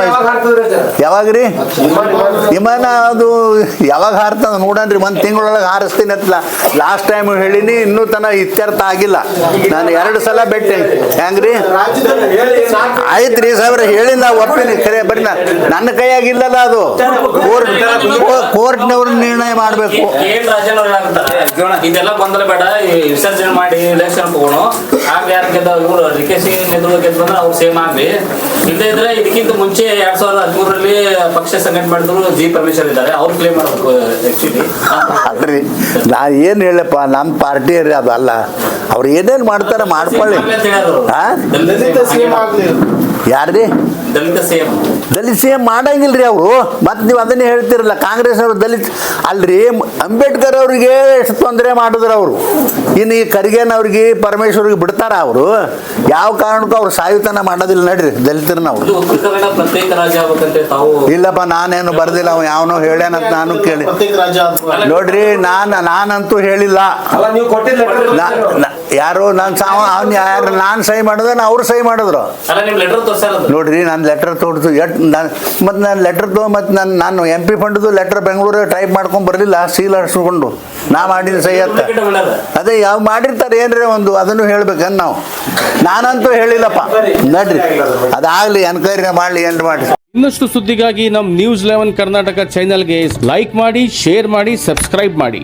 ಯಾವಾಗ ರೀ ಯಾವಾಗ್ರಿ? ವಿಮಾನ, ಅದು ಯಾವಾಗ ಹಾರ್ತದ ನೋಡನ್ರಿ ಒಂದು ತಿಂಗಳೊಳಗೆ ಹಾರಿಸ್ತೀನಿ ಅತ್ಲ. ಲಾಸ್ಟ್ ಟೈಮ್ ಹೇಳಿನಿ ಇನ್ನೂ ತನ ಇತ್ಯರ್ಥ ಆಗಿಲ್ಲ. ನಾನು ಎರಡು ಸಲ ಭೇಟಿ ಹೆಂಗ್ರಿ? ಆಯ್ತ್ರಿ ಸಾಹೇಬ್ರೆ ಹೇಳಿ ನಾ ಒಪ್ಪಿನಿ. ಕರೆ ಬರೀ ನಾ- ನನ್ನ ಕೈಯಾಗಿಲ್ಲಲ್ಲ ಅದು. ಕೋರ್ಟ್ ಕೋರ್ಟ್ನವ್ರ ನಿರ್ಣಯ ಮಾಡಬೇಕು. ಎನ್ ರಾಜನ್ ಅವ್ರು ಹೇಳಕತ್ತಾರ ಇದೆಲ್ಲ ಗೊಂದಲ ಬೇಡ. ಈ ವಿಸರ್ಜನೆ ಮಾಡಿ ಎಲೆಕ್ಷನ್ ತಗೋಣ ಆಗ ಯಾರು ಗೆದ್ದ ಇವರು ಡಿ ಕೆ ಸಿ ಅವ್ರು ಸೇಮ್ ಆಗ್ಲಿ. ಇಲ್ಲದೆ ಇದ್ರೆ ಇದಕ್ಕಿಂತ ಮುಂಚೆ ಎರಡ್ ಸಾವಿರದ ಹದಿಮೂರರಲ್ಲಿ ಪಕ್ಷ ಸಂಘಟನೆ ಮಾಡಿದ್ರು ಜಿ ಪರಮೇಶ್ವರ್ ಇದ್ದಾರೆ. ಅವ್ರು ಕ್ಲೇಮ್ ಮಾಡಬೇಕು ಆಕ್ಚುಲಿ ಅಲ್ರಿ ನಾ ಏನ್ ಹೇಳಪ್ಪ ನಮ್ಮ ಪಾರ್ಟಿ ರೀ ಅದಲ್ಲ ಅಲ್ಲ. ಅವ್ರು ಏನೇನ್ ಮಾಡ್ತಾರೆ ಮಾಡ್ಕೊಳ್ಳಿ. ಯಾರ್ರಿ? ದಲಿತ ಸೇಮ್ ದಲಿತ ಸೇಮ್ ರೀ ಸೇಮ್ ಮಾಡಂಗಿಲ್ರಿ ಅವರು. ಮತ್ತೆ ನೀವು ಅದನ್ನೇ ಹೇಳ್ತಿರಲ್ಲ ಕಾಂಗ್ರೆಸ್ ಅವರು ದಲಿತ ಅಲ್ರಿ ಅಂಬೇಡ್ಕರ್ ಅವ್ರಿಗೆ ಎಷ್ಟು ತೊಂದರೆ ಮಾಡಿದ್ರು ಅವರು. ಇನ್ನು ಈ ಖರ್ಗೆನವ್ರಿಗೆ ಪರಮೇಶ್ವರ್ಗೆ ಬಿಡ್ತಾರ ಅವರು. ಯಾವ ಕಾರಣಕ್ಕೂ ಅವ್ರು ಸಾಯುತನ ಮಾಡೋದಿಲ್ಲ ನಡ್ರಿ ದಲಿತರನ್ನ ಅವರು. ಇಲ್ಲಪ್ಪ ನಾನೇನು ಬರ್ದಿಲ್ಲ ಅವ್ನು ಯಾವನೋ ಹೇಳ್ಯಾನಂತ ನಾನು ಕೇಳಿ. ನೋಡ್ರಿ ನಾನು ನಾನಂತೂ ಹೇಳಿಲ್ಲ. ಯಾರು ನಾನು ಸಾವ ಅವ್ನು ಯಾರು ನಾನು ಸಹಿ ಮಾಡಿದ್ರೆ ಅವ್ರು ಸಹಿ ಮಾಡಿದ್ರು. ನೋಡ್ರಿ ನಾನು ಲೆಟರ್ ತೋಡ್ತು ಎಟ್ ನಾನು ಮತ್ತು ನಾನು ಲೆಟರ್ ತೊ ಮತ್ತು ನಾನು ನಾನು ಎಂ ಪಿ ಫಂಡ್ದು ಲೆಟ್ರ್ ಬೆಂಗಳೂರು ಟೈಪ್ ಮಾಡ್ಕೊಂಡು ಬರಲಿಲ್ಲ ಸೀಲ್ ಹರಿಸ್ಕೊಂಡು. ನಾ ಮಾಡಿದ ಸಹಿ ಅಂತ. ಅದೇ ಯಾವ ಮಾಡಿರ್ತಾರೆ ಏನ್ರಿ ಒಂದು ಅದನ್ನು ಹೇಳ್ಬೇಕನ್ ನಾವು. ನಾನಂತೂ ಹೇಳಿಲ್ಲಪ್ಪ. ನಡ್ರಿ. ಅದಾಗಲಿ ಎನ್ಕ್ವೈರಿ ಮಾಡಲಿ ಏನು ಮಾಡಿ ಇನ್ನಷ್ಟು ಸುದ್ದಿಗಾಗಿ ನಮ್ಮ ನ್ಯೂಸ್ ಲೆವೆನ್ ಕರ್ನಾಟಕ ಚಾನೆಲ್ಗೆ ಲೈಕ್ ಮಾಡಿ ಶೇರ್ ಮಾಡಿ ಸಬ್ಸ್ಕ್ರೈಬ್ ಮಾಡಿ.